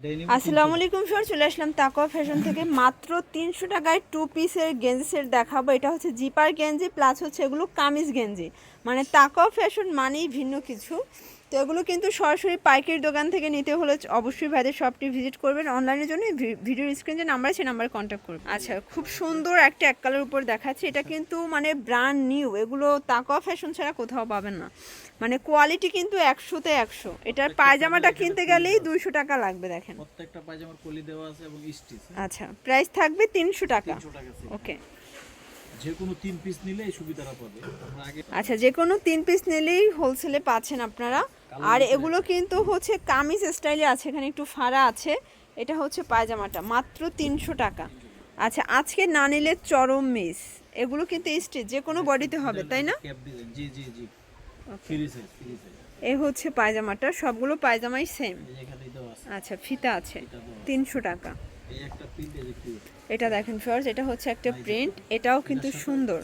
আসসালামু আলাইকুম স্যার চলে আসলাম তাকওয়া ফ্যাশন থেকে। মাত্র তিনশো টাকায় টু পিসের গেঞ্জি সেট দেখাবো। এটা হচ্ছে জিপার গেঞ্জি প্লাস হচ্ছে এগুলো কামিজ গেঞ্জি। মানে তাকওয়া ফ্যাশন মানেই ভিন্ন কিছু। তো এগুলো কিন্তু সরাসরি পাইকারি দোকান থেকে নিতে হলে অবশ্যই ভাইদের শপটি ভিজিট করবেন। অনলাইনের জন্য ভিডিও স্ক্রিন যে নাম্বার আছে নাম্বারে কন্ট্যাক্ট করবেন। আচ্ছা খুব সুন্দর একটা এক কালার উপর দেখাচ্ছে। এটা কিন্তু মানে ব্র্যান্ড নিউ এগুলো তাকওয়া ফ্যাশন ছাড়া কোথাও পাবেন না। মানে কোয়ালিটি কিন্তু একশোতে একশো। এটার পায়জামাটা কিনতে গেলেই দুইশো টাকা লাগবে দেখেন। প্রত্যেকটা পায়জামার কলি দেওয়া আছে এবং স্টিচ আচ্ছা প্রাইস থাকবে তিনশো টাকা। ওকে যে কোনো তিন পিস নিলে এই সুবিধাটা পাবে। আচ্ছা যে কোনো তিন পিস নিলেই হোলসেলে পাচ্ছেন আপনারা। আর এগুলো কিন্তু হচ্ছে কামিজ স্টাইলে আছে এখানে একটু ফাড়া আছে। এটা হচ্ছে পায়জামাটা মাত্র তিনশো টাকা। আচ্ছা আজকে না নিলে চরম মিস এগুলো কিন্তু স্টিচ যে কোনো বডিতে হবে তাই না? জি জি জি। এই হচ্ছে পায়জামাটা সবগুলো পায়জামাই সেম আচ্ছা ফিতা আছে। তিনশো টাকা। এটা দেখেন ফার্স্ট এটা হচ্ছে একটা প্রিন্ট এটাও কিন্তু সুন্দর।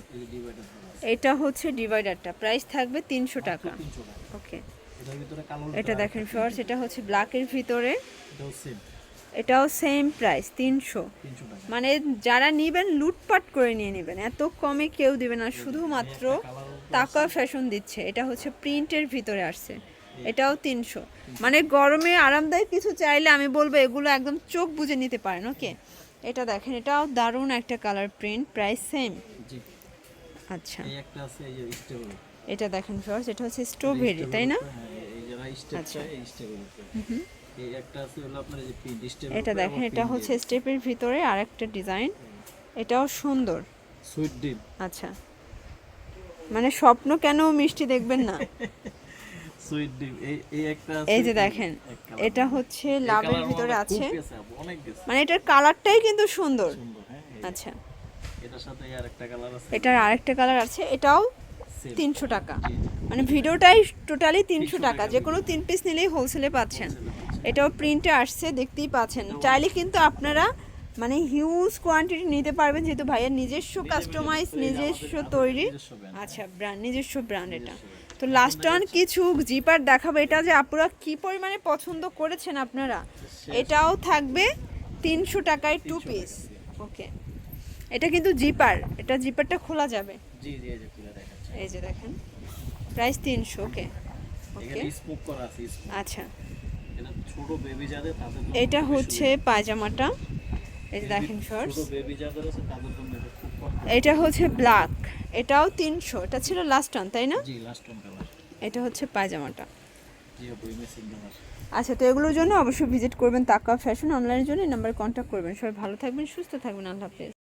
এটা হচ্ছে ডিভাইডারটা প্রাইস থাকবে তিনশো টাকা। ওকে এটা দেখেন ফার্স্ট এটা হচ্ছে ব্ল্যাকের ভিতরে। এটাও সেম প্রাইস তিনশো। মানে যারা নিবেন লুটপাট করে নিয়ে নেবেন। এত কমে কেউ দিবে না। শুধুমাত্র টাকা ফ্যাশন দিচ্ছে। এটা হচ্ছে প্রিন্টের ভিতরে আসছে। এটাও তিনশো। মানে গরমে আরামদায়ক কিছু চাইলে আমি বলব এগুলো একদম চোখ বুজে নিতে পারেন ওকে এটা দেখেন এটাও দারুণ একটা কালার প্রিন্ট প্রাইস সেম আচ্ছা। একটা এটা দেখেন ফার্স্ট এটা হচ্ছে স্ট্রবেরি তাই না? স্টেপ আচ্ছা। একটা এটা দেখেন এটা হচ্ছে স্টেপের ভিতরে আরেকটা ডিজাইন এটাও সুন্দর। সুইট ডিপ আচ্ছা। মানে স্বপ্ন কেন মিষ্টি দেখবেন না? সুইট এই এই একটা এই যে দেখেন এটা হচ্ছে লাভের ভিতরে আছে। মানে এটার কালারটাই কিন্তু সুন্দর। হ্যাঁ আচ্ছা। এটার সাথে আর কালার আছে। এটার আরেকটা কালার আছে এটাও তিনশো টাকা। মানে ভিডিওটাই টোটালি তিনশো টাকা যে কোনো তিন পিস নিলেই হোলসেলে পাচ্ছেন। এটাও প্রিন্টে আসছে দেখতেই পাচ্ছেন। চাইলে কিন্তু আপনারা মানে হিউজ কোয়ান্টিটি নিতে পারবেন যেহেতু ভাইয়ের নিজস্ব কাস্টমাইজ নিজস্ব তৈরি। আচ্ছা ব্র্যান্ড নিজস্ব ব্র্যান্ড এটা। তো লাস্ট অন কিছু জিপার দেখাবো এটা যে আপনারা কি পরিমাণে পছন্দ করেছেন আপনারা? এটাও থাকবে তিনশো টাকায় টু পিস ওকে এটা কিন্তু জিপার এটা জিপারটা খোলা যাবে। এই যে দেখেন প্রাইস তিনশো ওকে ওকে আচ্ছা। এটা হচ্ছে পায়জামাটা। এই যে দেখেন শর্টস এটা হচ্ছে ব্ল্যাক এটাও তিনশো। এটা ছিল লাস্ট অন তাই না? ওয়ান এটা হচ্ছে পায়জামাটা। আচ্ছা তো এগুলোর জন্য অবশ্যই ভিজিট করবেন তাকা ফ্যাশন অনলাইনের জন্য নাম্বার নাম্বারে কন্ট্যাক্ট করবেন। সবাই ভালো থাকবেন সুস্থ থাকবেন আল্লাহ হাফেজ।